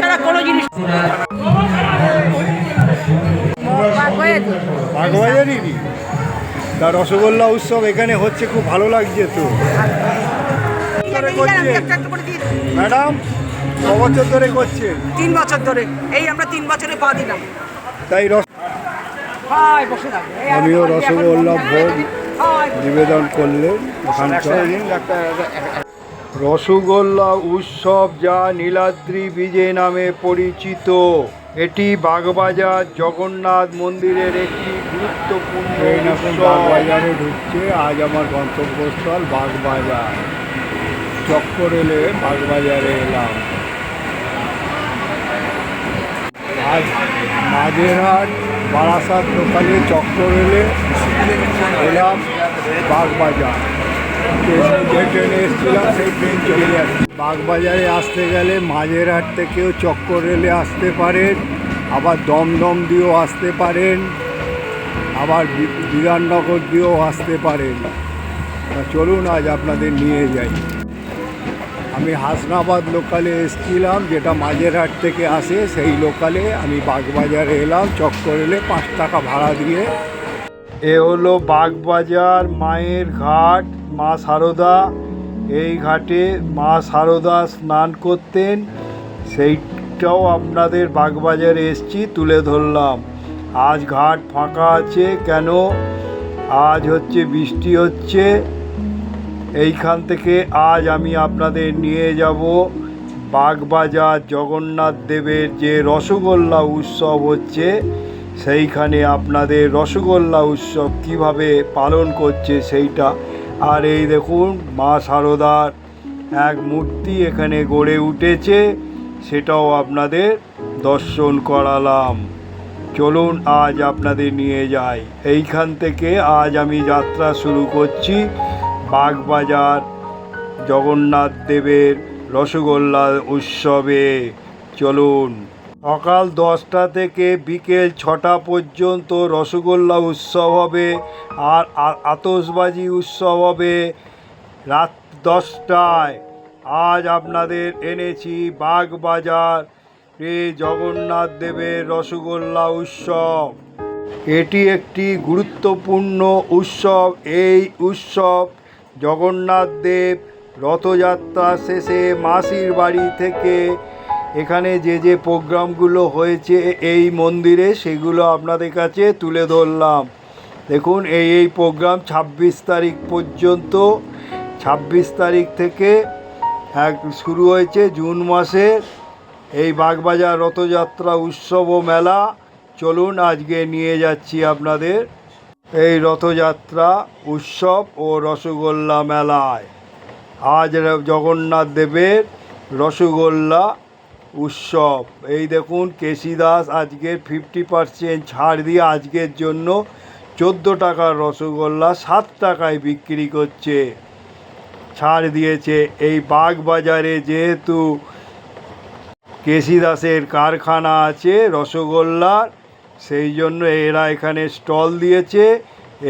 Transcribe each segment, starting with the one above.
ছাড়া কোনো জিনিস বাগবাজারেরই তা রসগোল্লা উৎসব এখানে হচ্ছে খুব ভালো লাগছে তো। ম্যাডাম ক বছর ধরে করছে। তিন বছর ধরে। এই আমরা তিন বছরে পা দিলাম। তাই রস হাই বসে থাকবে এই আমিও রসগোল্লা ভোগ নিবেদন করলেন ওখানকার রসগোল্লা উৎসব যা নীলাদ্রি বিজে নামে পরিচিত। এটি বাগবাজার জগন্নাথ মন্দিরের একটি গুরুত্বপূর্ণ বাগবাজারে ঢুকছে আজ আমার গন্তব্যস্থল বাগবাজার। চক্কর এলে বাগবাজারে এলাম। আজ মাঝেরহাট বারাসাত লোকালে চক্কর এলে এলাম বাগবাজার। যে ট্রেনে এসেছিলাম, সেই ট্রেন চলে বাগবাজারে আসতে গেলে মাঝেরহাট থেকেও চক্কর রেলে আসতে পারেন, আবার দমদম দিয়েও আসতে পারেন, আবার বিধাননগর দিয়েও আসতে পারেন। চলুন, আজ আপনাদের নিয়ে যাই। আমি হাসনাবাদ লোকালে এসেছিলাম, যেটা মাঝেরহাট থেকে আসে, সেই লোকালে আমি বাগবাজারে এলাম, চক্কর এলে পাঁচ টাকা ভাড়া দিয়ে। এ হলো বাগবাজার মায়ের ঘাট। মা সারদা এই ঘাটে মা সারদা স্নান করতেন। সেইটাও আপনাদের বাগবাজারে এসছি, তুলে ধরলাম। আজ ঘাট ফাঁকা আছে কেন? আজ হচ্ছে, বৃষ্টি হচ্ছে। এইখান থেকে আজ আমি আপনাদের নিয়ে যাব বাগবাজার জগন্নাথ দেবের যে রসগোল্লা উৎসব হচ্ছে। সেইখানে আপনাদের রসগোল্লা উৎসব কীভাবে পালন করছে সেইটা আর এই দেখুন মা সারদার এক মূর্তি এখানে গড়ে উঠেছে, সেটাও আপনাদের দর্শন করালাম। চলুন আজ আপনাদের নিয়ে যাই। এইখান থেকে আজ আমি যাত্রা শুরু করছি বাগবাজার জগন্নাথ দেবের রসগোল্লা উৎসবে। চলুন। সকাল দশটা থেকে বিকেল ছটা পর্যন্ত রসগোল্লা উৎসব হবে আর আতসবাজি উৎসব হবে রাত দশটায়। আজ আপনাদের এনেছি বাগবাজার এ জগন্নাথ দেবের রসগোল্লা উৎসব। এটি একটি গুরুত্বপূর্ণ উৎসব। এই উৎসব জগন্নাথ দেব রথযাত্রা শেষে মাসির বাড়ি থেকে এখানে যে যে প্রোগ্রামগুলো হয়েছে এই মন্দিরে সেগুলো আপনাদের কাছে তুলে ধরলাম। দেখুন, এই এই প্রোগ্রাম ছাব্বিশ তারিখ পর্যন্ত, ছাব্বিশ তারিখ থেকে শুরু হয়েছে জুন মাসে এই বাগবাজার রথযাত্রা উৎসব ও মেলা। চলুন, আজকে নিয়ে যাচ্ছি আপনাদের এই রথযাত্রা উৎসব ও রসগোল্লা মেলায়। আজ জগন্নাথ দেবের রসগোল্লা উৎসব। এই দেখুন কেসি দাস আজকের ফিফটি পার্সেন্ট ছাড় দিয়ে আজকের জন্য চোদ্দ টাকার রসগোল্লা সাত টাকায় বিক্রি করছে। ছাড় দিয়েছে এই বাগ বাজারে যেহেতু কেসি দাসের কারখানা আছে রসগোল্লার সেই জন্য এরা এখানে স্টল দিয়েছে।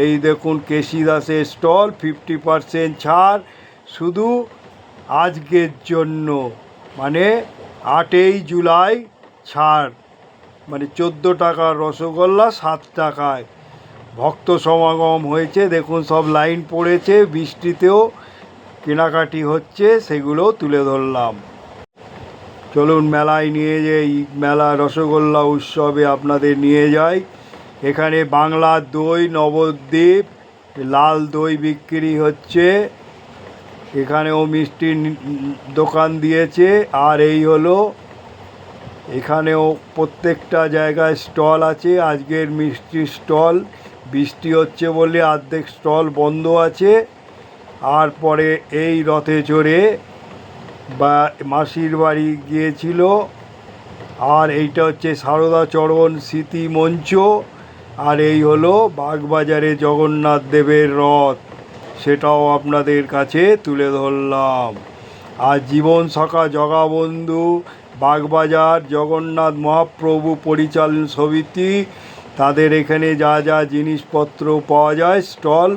এই দেখুন কেসি দাসের স্টল ফিফটি পারসেন্ট ছাড় শুধু আজকের জন্য। মানে আটই জুলাই ছাড়। মানে চোদ্দ টাকার রসগোল্লা, সাত টাকায় ভক্ত সমাগম হয়েছে। দেখুন, সব লাইন পড়েছে, বৃষ্টিতেও কেনাকাটি হচ্ছে, সেগুলো তুলে ধরলাম। চলুন, মেলায় নিয়ে যাই মেলা রসগোল্লা উৎসবে আপনাদের নিয়ে যাই। এখানে বাংলা দই, নবদ্বীপ, লাল দই বিক্রি হচ্ছে। এখানেও মিষ্টির দোকান দিয়েছে, আর এই হলো এখানেও প্রত্যেকটা জায়গায় স্টল আছে, আজকের মিষ্টির স্টল, বৃষ্টি হচ্ছে বলে অর্ধেক স্টল বন্ধ আছে, আর পরে এই রথে চড়ে বা মাসির বাড়ি গিয়েছিল, আর এইটা হচ্ছে সারদা চরণ স্মৃতি মঞ্চ, আর এই হলো বাগবাজারে জগন্নাথ দেবের রথ। সেটাও আপনাদের কাছে তুলে ধরলাম। আর জীবন সখা জগাবন্ধু বাগবাজার, জগন্নাথ মহাপ্রভু পরিচালন সমিতি, তাদের এখানে যা যা জিনিসপত্র পাওয়া যায়, স্টল,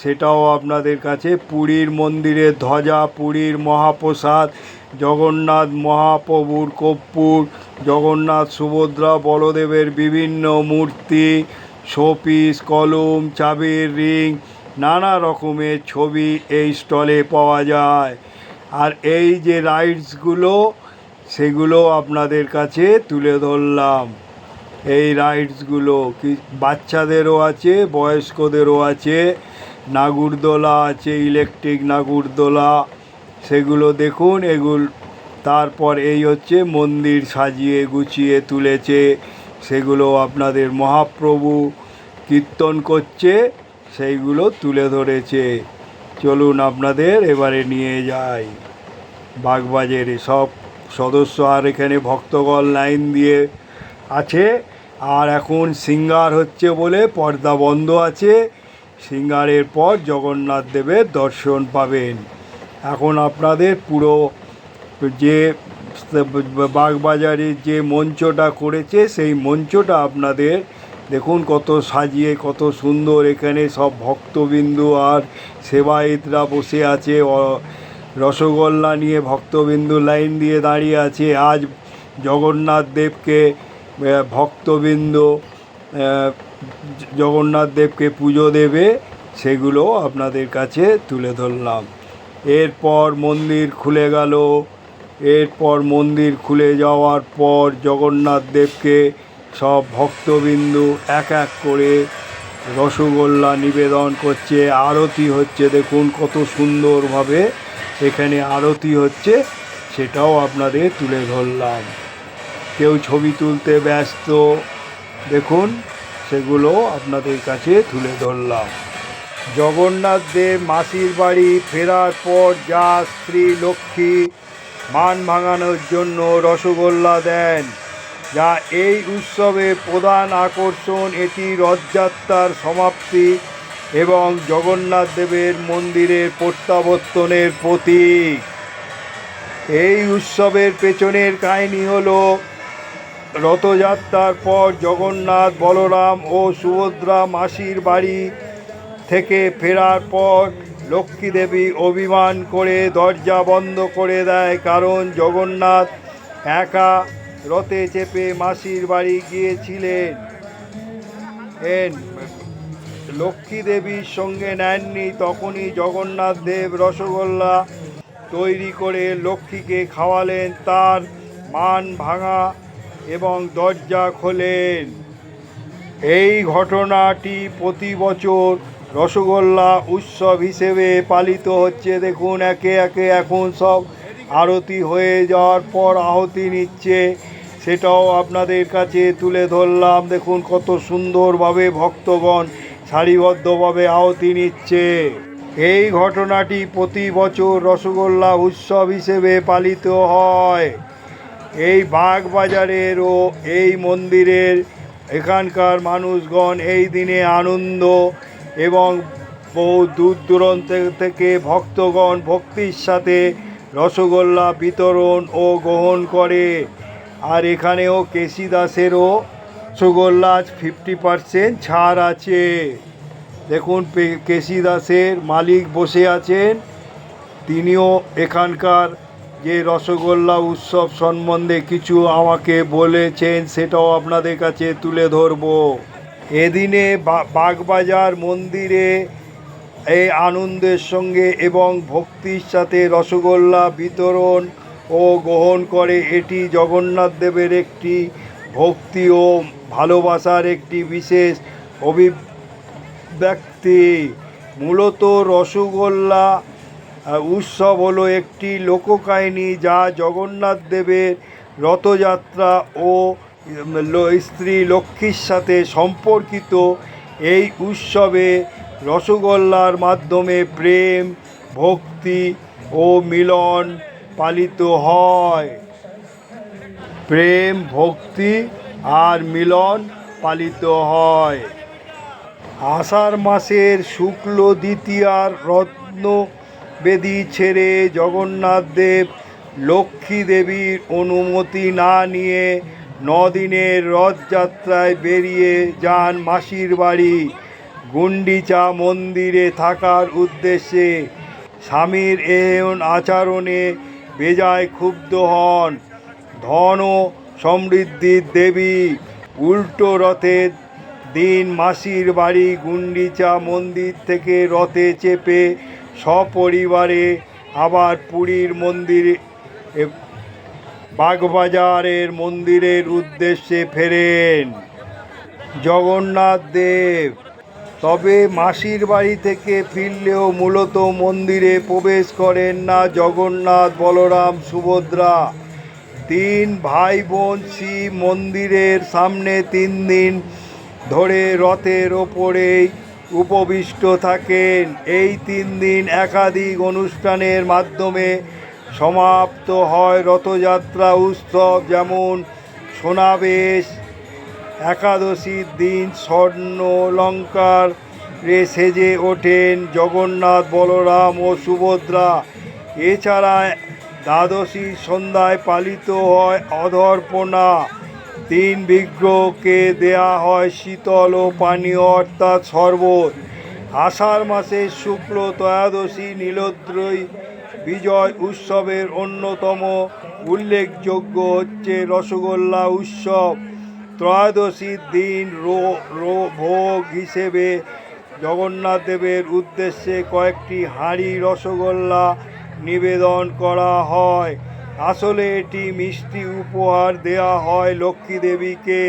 সেটাও আপনাদের কাছে। পুরীর মন্দিরের ধ্বজা, পুরীর মহাপ্রসাদ, জগন্নাথ মহাপ্রভুর কর্পূর, জগন্নাথ সুভদ্রা বলদেবের বিভিন্ন মূর্তি, শোপিস, কলম, চাবির রিং নানা রকমের ছবি এই স্টলে পাওয়া যায়। আর এই যে রাইডসগুলো, সেগুলো আপনাদের কাছে তুলে ধরলাম। এই রাইডসগুলো কি, বাচ্চাদেরও আছে, বয়স্কদেরও আছে, নাগুরদোলা আছে, ইলেকট্রিক নাগুরদোলা, সেগুলো দেখুন, এগুলো, তারপর এই হচ্ছে মন্দির সাজিয়ে গুছিয়ে তুলেছে, সেগুলো আপনাদের মহাপ্রভু কীর্তন করছে। সেইগুলো তুলে ধরেছে। চলুন আপনাদের এবারে নিয়ে যাই। বাগবাজারে সব সদস্য আর এখানে ভক্তগণ লাইন দিয়ে আছে। আর এখন সিঙ্গার হচ্ছে বলে পর্দা বন্ধ আছে। সিঙ্গারের পর জগন্নাথ দেবের দর্শন পাবেন। এখন আপনাদের পুরো যে বাগবাজারে যে মঞ্চটা করেছে, সেই মঞ্চটা আপনাদের দেখুন কত সাজিয়ে, কত সুন্দর এখানে সব ভক্তবিন্দু আর সেবায়েতরা বসে আছে। রসগোল্লা নিয়ে ভক্তবিন্দু লাইন দিয়ে দাঁড়িয়ে আছে। আজ জগন্নাথ দেবকে ভক্তবৃন্দ জগন্নাথ দেবকে পুজো দেবে, সেগুলো আপনাদের কাছে তুলে ধরলাম। এরপর মন্দির খুলে গেল। এরপর মন্দির খুলে যাওয়ার পর জগন্নাথ দেবকে সব ভক্তবিন্দু এক এক করে রসগোল্লা নিবেদন করছে, আরতি হচ্ছে। দেখুন কত সুন্দরভাবে এখানে আরতি হচ্ছে, সেটাও আপনাদের তুলে ধরলাম। কেউ ছবি তুলতে ব্যস্ত, দেখুন, সেগুলো আপনাদের কাছে তুলে ধরলাম। জগন্নাথ দেব মাসির বাড়ি ফেরার পর যা স্ত্রী লক্ষ্মী মান ভাঙানোর জন্য রসগোল্লা দেন। যা এই উৎসবের প্রধান আকর্ষণ এটি রথযাত্রার সমাপ্তি এবং জগন্নাথ দেবের মন্দিরের প্রত্যাবর্তনের প্রতীক। এই উৎসবের পেছনের কাহিনী হলো রথযাত্রার পর জগন্নাথ, বলরাম ও সুভদ্রা মাসির বাড়ি থেকে ফেরার পর লক্ষ্মী দেবী অভিমান করে দরজা বন্ধ করে দেয় কারণ জগন্নাথ একা রথে চেপে মাসির বাড়ি গিয়েছিলেন। এন লক্ষ্মী দেবীর সঙ্গে নেননি, তখনই জগন্নাথ দেব রসগোল্লা তৈরি করে লক্ষ্মীকে খাওয়ালেন, তার মান ভাঙা এবং দরজা খোলেন। এই ঘটনাটি প্রতি বছর রসগোল্লা উৎসব হিসেবে পালিত হচ্ছে। দেখুন, একে একে এখন সব আরতি হয়ে যাওয়ার পর আহতি নিচ্ছে। সেটাও আপনাদের কাছে তুলে ধরলাম। দেখুন কত সুন্দরভাবে ভক্তগণ সারিবদ্ধভাবে আহতি নিচ্ছে। এই ঘটনাটি প্রতি বছর রসগোল্লা উৎসব হিসেবে পালিত হয়। এই বাগবাজারের ও এই মন্দিরের এখানকার মানুষগণ এই দিনে আনন্দ এবং বহু দূর দূরান্ত থেকে ভক্তগণ ভক্তির সাথে রসগোল্লা বিতরণ ও গ্রহণ করে। আর এখানেও কেসি দাসেরও রসগোল্লা ফিফটি পারসেন্ট ছাড় আছে। দেখুন কেসি দাসের মালিক বসে আছেন। তিনিও এখানকার যে রসগোল্লা উৎসব সম্বন্ধে কিছু আমাকে বলেছেন, সেটাও আপনাদের কাছে তুলে ধরব। এদিনে বাগবাজার মন্দিরে এই আনন্দের সঙ্গে এবং ভক্তির সাথে রসগোল্লা বিতরণ ও গ্রহণ করে, এটি জগন্নাথ দেবের একটি ভক্তি ও ভালোবাসার একটি বিশেষ অভিব্যক্তি। মূলত রসগোল্লা উৎসব হলো একটি লোককাহিনী যা জগন্নাথ দেবের রথযাত্রা ও স্ত্রী লক্ষ্মীর সাথে সম্পর্কিত এই উৎসবে রসগোল্লার মাধ্যমে প্রেম, ভক্তি ও মিলন পালিত হয়। প্রেম, ভক্তি আর মিলন পালিত হয়। আষাঢ় মাসের শুক্ল দ্বিতীয়ার রত্ন বেদি ছেড়ে জগন্নাথ দেব লক্ষ্মী দেবীর অনুমতি না নিয়ে নদিনের রথযাত্রায় বেরিয়ে যান মাসির বাড়ি। গুন্ডিচা মন্দিরে থাকার উদ্দেশ্যে স্বামীর এমন আচরণে বেজায় ক্ষুব্ধ হন। ধন ও সমৃদ্ধির দেবী। উল্টো রথের দিন মাসির বাড়ি গুন্ডিচা মন্দির থেকে রথে চেপে সপরিবারে আবার পুরীর মন্দিরে বাগবাজারের মন্দিরের উদ্দেশ্যে ফেরেন। জগন্নাথ দেব তবে মাসির বাড়ি থেকে ফিরলেও মূলত মন্দিরে প্রবেশ করেন না জগন্নাথ, বলরাম, সুভদ্রা। তিন ভাই বোন শিব মন্দিরের সামনে তিন দিন ধরে রথের ওপরেই উপবিষ্ট থাকেন। এই তিন দিন একাধিক অনুষ্ঠানের মাধ্যমে সমাপ্ত হয় রথযাত্রা উৎসব, যেমন সোনাবেশ একাদশীর দিন স্বর্ণ অলঙ্কার রে সেজে ওঠেন জগন্নাথ, বলরাম ও সুভদ্রা। এছাড়া দ্বাদশীর সন্ধ্যায় পালিত হয় অধর্পণা। তিন বিগ্রহকে দেয়া হয় শীতল ও পানীয়, অর্থাৎ শরবত। আষাঢ় মাসের শুক্ল ত্রয়োদশী নীলদ্রৈ বিজয় উৎসবের অন্যতম উল্লেখযোগ্য হচ্ছে রসগোল্লা উৎসব। ত্রয়োদশীর দিন রো রো, ভোগ হিসেবে জগন্নাথ দেবের উদ্দেশ্যে কয়েকটি হাঁড়ি রসগোল্লা নিবেদন করা হয়। আসলে এটি মিষ্টি উপহার দেয়া হয় লক্ষ্মী দেবীকে।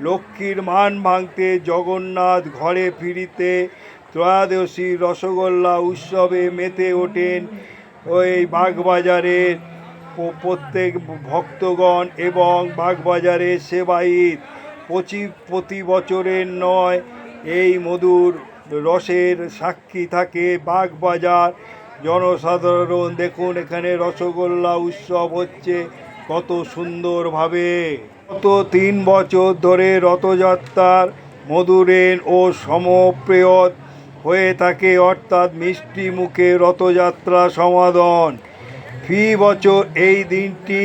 লক্ষ্মীর মান ভাঙতে জগন্নাথ ঘরে ফিরিতে ত্রয়োদশী রসগোল্লা উৎসবে মেতে ওঠেন ওই বাগবাজারের প্রত্যেক ভক্তগণ এবং বাগবাজারের সেবায়িত। পঁচি প্রতি বছরের নয়, এই মধুর রসের সাক্ষী থাকে বাগবাজার। জনসাধারণ, দেখুন এখানে রসগোল্লা উৎসব হচ্ছে, কত সুন্দরভাবে। গত তিন বছর ধরে রথযাত্রার মধুরেন ও সমপ্রেয়ত হয়ে থাকে, অর্থাৎ মিষ্টি মুখে রথযাত্রা সমাদন। ফি বছর এই দিনটি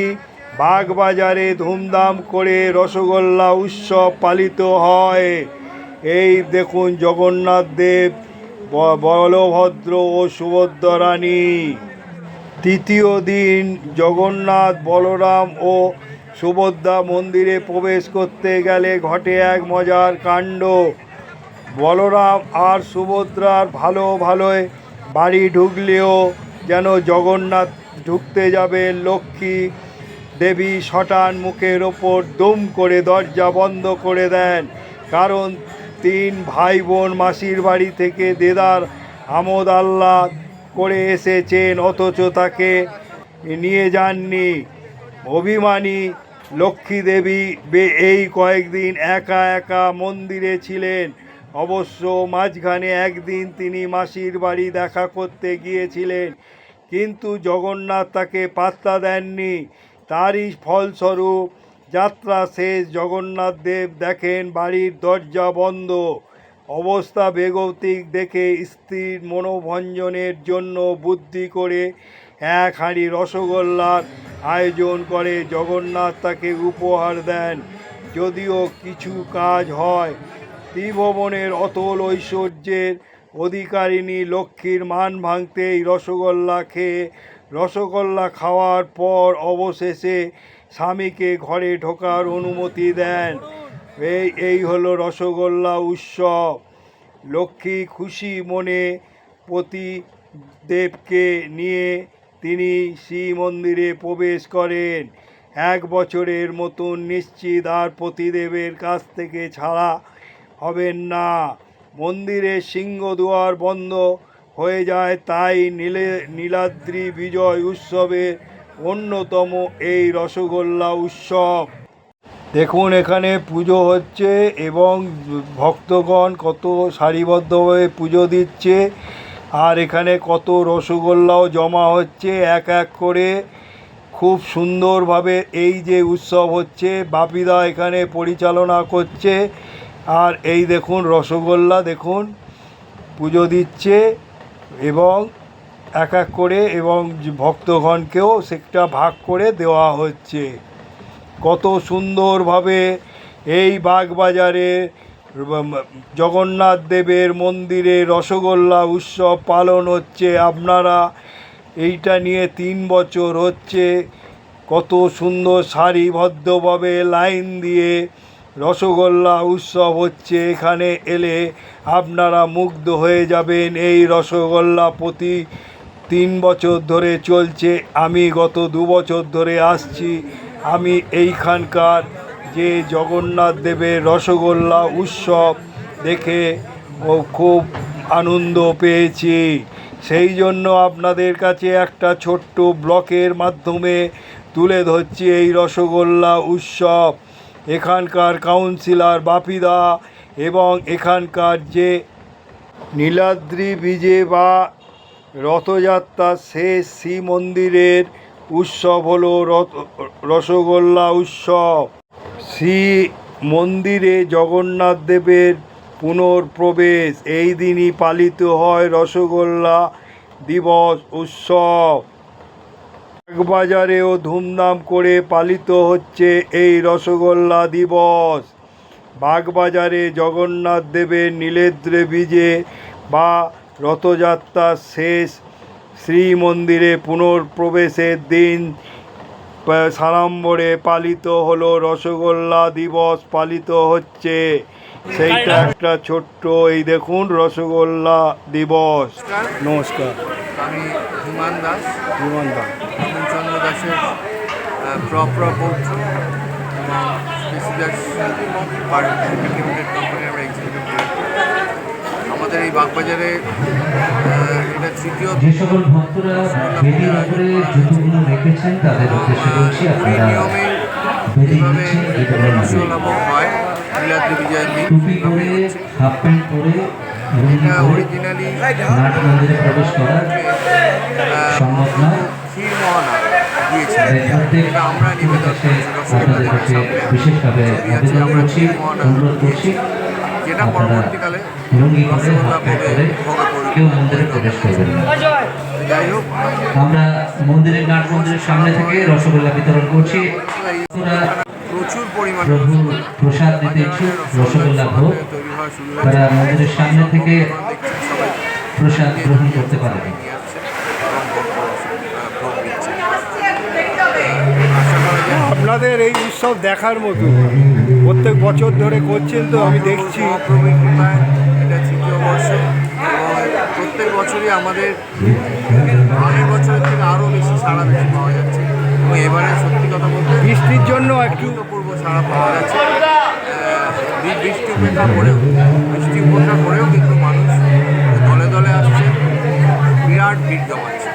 বাগবাজারে ধুমধাম করে রসগোল্লা উৎসব পালিত হয়। এই দেখুন জগন্নাথ দেব বলভদ্র ও সুভদ্রা রানী। তৃতীয় দিন জগন্নাথ, বলরাম ও সুভদ্রা মন্দিরে প্রবেশ করতে গেলে ঘটে এক মজার কাণ্ড। বলরাম আর সুভদ্রার ভালো ভালোই বাড়ি ঢুকলেও যেন জগন্নাথ ঢুকতে যাবে লক্ষ্মী। দেবী শটান মুখের ওপর দুম করে দরজা বন্ধ করে দেন। কারণ তিন ভাই বোন মাসির বাড়ি থেকে দেদার আমোদ আহ্লাদ করে এসেছেন, অথচ তাকে নিয়ে যাননি। অভিমানী লক্ষ্মী দেবী এই কয়েকদিন একা একা মন্দিরে ছিলেন। অবশ্য মাঝখানে একদিন তিনি মাসির বাড়ি দেখা করতে গিয়েছিলেন। কিন্তু জগন্নাথ তাকে পাত্তা দেননি। তারই ফলস্বরূপ যাত্রা শেষ। জগন্নাথ দেব দেখেন বাড়ির দরজা বন্ধ। অবস্থা বেগতিক দেখে স্ত্রীর মনোভঞ্জনের জন্য বুদ্ধি করে এক হাঁড়ি রসগোল্লার আয়োজন করে। জগন্নাথ তাকে উপহার দেন। যদিও কিছু কাজ হয়। ত্রিভুবনের অতল ঐশ্বর্যের অধিকারিণী লক্ষ্মীর মান ভাঙতেই রসগোল্লা খেয়ে রসগোল্লা খাওয়ার পর অবশেষে স্বামীকে ঘরে ঢোকার অনুমতি দেন। এই এই হলো রসগোল্লা উৎসব। লক্ষ্মী খুশি মনে পতি দেবকে নিয়ে তিনি শ্রী মন্দিরে প্রবেশ করেন। এক বছরের মতন নিশ্চিত আর পতিদেবের কাছ থেকে ছাড়া হবেন না। মন্দিরের সিংহদুয়ার বন্ধ হয়ে যায়, তাই নীলে, নীলাদ্রি বিজয় উৎসবের অন্যতম এই রসগোল্লা উৎসব। দেখুন, এখানে পুজো হচ্ছে এবং ভক্তগণ কত সারিবদ্ধভাবে পুজো দিচ্ছে। আর এখানে কত রসগোল্লাও জমা হচ্ছে, এক এক করে। খুব সুন্দরভাবে এই যে উৎসব হচ্ছে, বাপিদা এখানে পরিচালনা করছে। আর এই দেখুন রসগোল্লা, দেখুন, পুজো দিচ্ছে এবং এক এক করে এবং ভক্তগণকেও সেটা ভাগ করে দেওয়া হচ্ছে। কত সুন্দরভাবে এই বাগবাজারে জগন্নাথ দেবের মন্দিরে রসগোল্লা উৎসব পালন হচ্ছে। আপনারা এইটা নিয়ে তিন বছর হচ্ছে। কত সুন্দর সারিবদ্ধভাবে লাইন দিয়ে রসগোল্লা উৎসব হচ্ছে, এখানে এলে আপনারা মুগ্ধ হয়ে যাবেন। এই রসগোল্লা প্রতি তিন বছর ধরে চলছে, আমি গত দু বছর ধরে আসছি। আমি এইখানকার যে জগন্নাথ দেবের রসগোল্লা উৎসব দেখে ও খুব আনন্দ পেয়েছি। সেই জন্য আপনাদের কাছে একটা ছোট্ট ব্লকের মাধ্যমে তুলে ধরছি এই রসগোল্লা উৎসব। এখানকার কাউন্সিলর বাপিদা এবং এখানকার যে নীলাদ্রি বিজে বা রথযাত্রার শেষ শ্রী মন্দিরের উৎসব হলো রথ, রসগোল্লা উৎসব। শ্রী মন্দিরে জগন্নাথ দেবের পুনর্প্রবেশ। এই দিনই পালিত হয় রসগোল্লা দিবস উৎসব। বাজারেও ধুমধাম করে পালিত হচ্ছে এই রসগোল্লা দিবস। বাগবাজারে জগন্নাথ দেবের নীলেদ্রে বিজে বা রথযাত্রার শেষ। শ্রীমন্দিরে পুনর্প্রবেশের দিন সাড়ম্বরে পালিত হলো রসগোল্লা দিবস পালিত হচ্ছে। সেইটা একটা ছোট্ট এই দেখুন রসগোল্লা দিবস। নমস্কার। আমি হিমান দাস। বিমান দা দাসের প্রপর লিমিটেড কোম্পানি আমরা এক্সিকিউটিভ আমাদের এই বাগবাজারে এটা তৃতীয় যে সকল ভক্তরা বেদির উপরে জুতোগুলো রেখেছেন তাদের উদ্দেশ্যে বলছি আপনারা হয়। নীলাদ্রি বিজয়ের দিন টুপি পরে হাফ প্যান্ট পরে এটা অরিজিনালি নাট মন্দিরে প্রবেশ করা সম্ভব নয় ক্ষীর মহানা দিয়েছিলেন এটা আমরা নিবেদন করছি যেটা পরবর্তীকালে রসগোল্লা ভোগে ভোগে কেউ মন্দিরে প্রবেশ করবেন না। যাই হোক আমরা মন্দিরের নাট মন্দিরের সামনে থেকে রসগোল্লা বিতরণ করছি। প্রচুর পরিমাণে প্রভু প্রসাদ দিতে ইচ্ছুক রসগোল্লা ভোগ। তৈরি মন্দিরের সামনে থেকে প্রসাদ গ্রহণ করতে পারবে নিয়ে আসছে এবং ভোগ আহ, ভোগ দিচ্ছে আশা করা যায় আপনাদের এই উৎসব দেখার মতো। প্রত্যেক বছর ধরে করছেন তো আমি দেখছি। মহাপ্রভুর কৃপায় এটা তৃতীয় বর্ষ প্রত্যেক বছরই আমাদের আগের বছরের থেকে আরও বেশি সাড়া বেশি পাওয়া যাচ্ছে। এবং এবারে সত্যি কথা বলতে বৃষ্টির জন্য একটু অভূতপূর্ব সাড়া পাওয়া যাচ্ছে। বৃষ্টি উপেক্ষা করেও বৃষ্টি উপেক্ষা করেও কিন্তু মানুষ দলে দলে আসছে। বিরাট ভিড় জমাচ্ছে।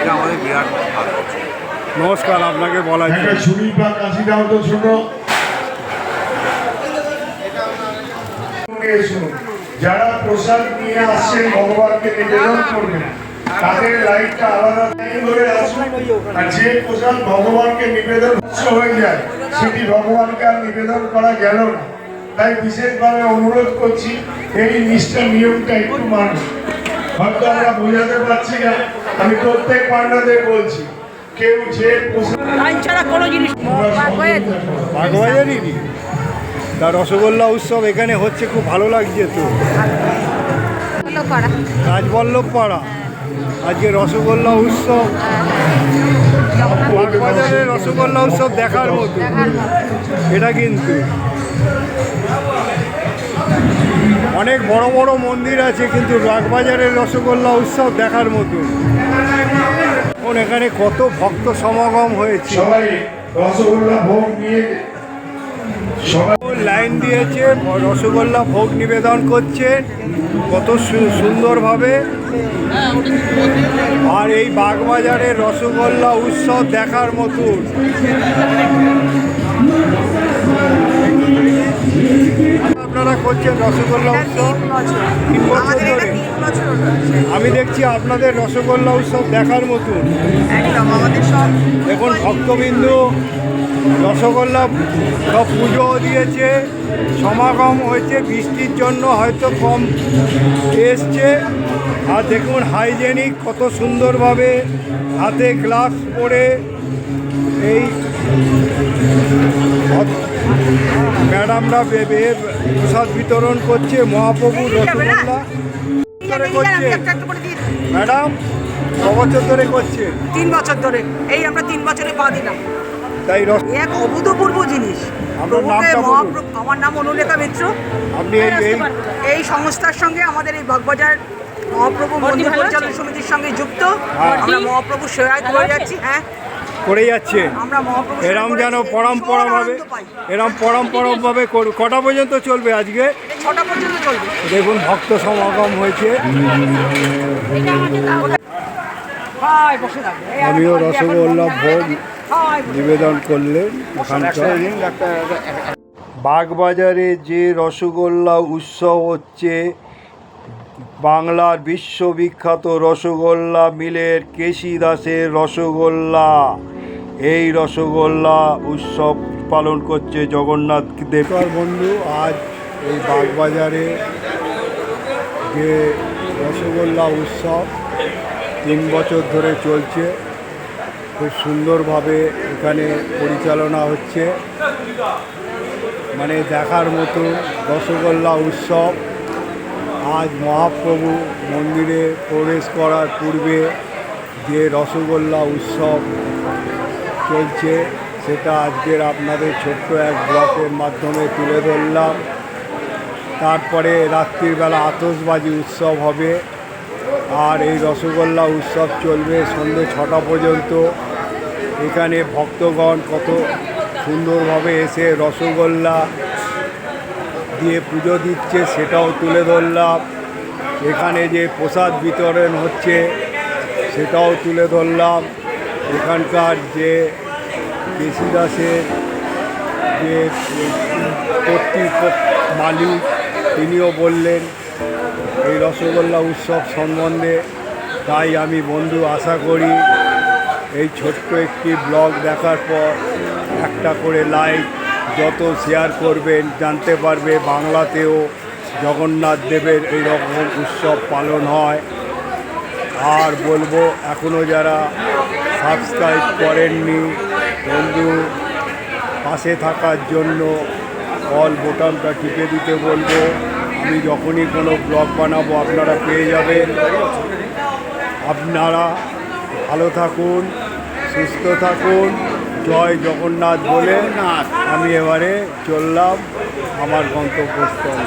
এটা আমাদের বিরাট নমস্কার, আপনাকে বলা যারা প্রসাদ নিয়ে আসছেন, ভগবানকে নিবেদন করবেন, তাদের আলাদা ধরে আসুন। আর যে প্রসাদ ভগবানকে নিবেদন হয়ে যায়, সেটি ভগবানকে আর নিবেদন করা গেল না। তাই বিশেষভাবে অনুরোধ করছি, এই নিষ্ঠা নিয়মটা একটু মানুন হয়তো আমরা বোঝাতে পারছি না, আমি প্রত্যেক পান্ডাদের বলছি। কেউ যে লাইন ছাড়া কোনো জিনিস বাগবাজারেরই তা রসগোল্লা উৎসব এখানে হচ্ছে খুব ভালো লাগছে তো। হলো করা রাজবল্লভ পাড়া আজকে রসগোল্লা উৎসব। রসগোল্লা উৎসব দেখার মতো। দেখার মতো এটা কিন্তু। অনেক বড় বড় মন্দির আছে কিন্তু বাগবাজারের রসগোল্লা উৎসব দেখার মতো। এখন এখানে কত ভক্ত সমাগম হয়েছে। সবাই রসগোল্লা ভোগ নিয়ে লাইন দিয়েছে রসগোল্লা ভোগ নিবেদন করছে কত সুন্দরভাবে। আর এই বাগবাজারের রসগোল্লা উৎসব দেখার মতন। আপনারা করছেন রসগোল্লা উৎসব? তিন বছর ধরে। আমি দেখছি আপনাদের রসগোল্লা উৎসব দেখার মতন। আমাদের সব এখন ভক্তবিন্দু রসগোল্লা সব পুজো দিয়েছে সমাগম হয়েছে বৃষ্টির জন্য হয়তো কম এসছে। আর দেখুন হাইজেনিক কত সুন্দরভাবে হাতে গ্লাভস পরে এই ম্যাডামরা প্রসাদ বিতরণ করছে মহাপ্রভু? রসগোল্লা ধরে করছে। ম্যাডাম ক বছর ধরে করছে। তিন বছর ধরে। এই আমরা তিন বছরে পা দিলাম। তাই এক অভূতপূর্ব জিনিস। আমার নাম অনুলেখা মিত্র। আপনি এই এই এই সংস্থার সঙ্গে আমাদের এই বাগবাজার মহাপ্রভু মন্দির পরিচালনা সমিতির সঙ্গে যুক্ত। হ্যাঁ। আমরা মহাপ্রভু সেবায় করে যাচ্ছি। হ্যাঁ। করে যাচ্ছে। এরম যেন করেছি, পরম্পরা ভীষণ ভাবে আনন্দ পাই। এরম পরম্পরা ভাবে কটা পর্যন্ত চলবে আজকে? দেখুন ভক্ত সমাগম হয়েছে। আমিও রসগোল্লা ভোগ নিবেদন করলেন বাগবাজারে যে রসগোল্লা উৎসব হচ্ছে বাংলার বিশ্ববিখ্যাত রসগোল্লা মিলের কেশি দাসের রসগোল্লা। এই রসগোল্লা উৎসব পালন করছে জগন্নাথ দেব। বন্ধু, আজ এই বাগবাজারে যে রসগোল্লা উৎসব তিন বছর ধরে চলছে, খুব সুন্দরভাবে এখানে পরিচালনা হচ্ছে। মানে দেখার মতো রসগোল্লা উৎসব আজ মহাপ্রভু মন্দিরে প্রবেশ করার পূর্বে যে রসগোল্লা উৎসব চলছে, সেটা আজকের আপনাদের ছোট্ট এক ব্লকের মাধ্যমে তুলে ধরলাম। তারপরে রাত্রিবেলা আতশবাজি উৎসব হবে আর এই রসগোল্লা উৎসব চলবে সন্ধ্যে ছটা পর্যন্ত। এখানে ভক্তগণ কত সুন্দরভাবে এসে রসগোল্লা দিয়ে পুজো দিচ্ছে, সেটাও তুলে ধরলাম। এখানে যে প্রসাদ বিতরণ হচ্ছে, সেটাও তুলে ধরলাম। এখানকার যে কেশি দাসের যে কর্তৃপক্ষ মালিক, তিনিও বললেন, এই রসগোল্লা উৎসব সম্বন্ধে। তাই আমি বন্ধু আশা করি, এই ছোট্ট একটি ব্লগ দেখার পর একটা করে লাইক যত শেয়ার করবেন, জানতে পারবে বাংলাতেও জগন্নাথ দেবের এই রকম উৎসব পালন হয়। আর বলব এখনও যারা সাবস্ক্রাইব করেননি, বন্ধু, পাশে থাকার জন্য অল বোতামটা টিপে দিতে বলব। আমি যখনই কোনো ব্লগ বানাবো, আপনারা পেয়ে যাবেন। আপনারা ভালো থাকুন, সুস্থ থাকুন। জয় জগন্নাথ বলে আমি এবারে চললাম আমার গন্তব্যস্থল।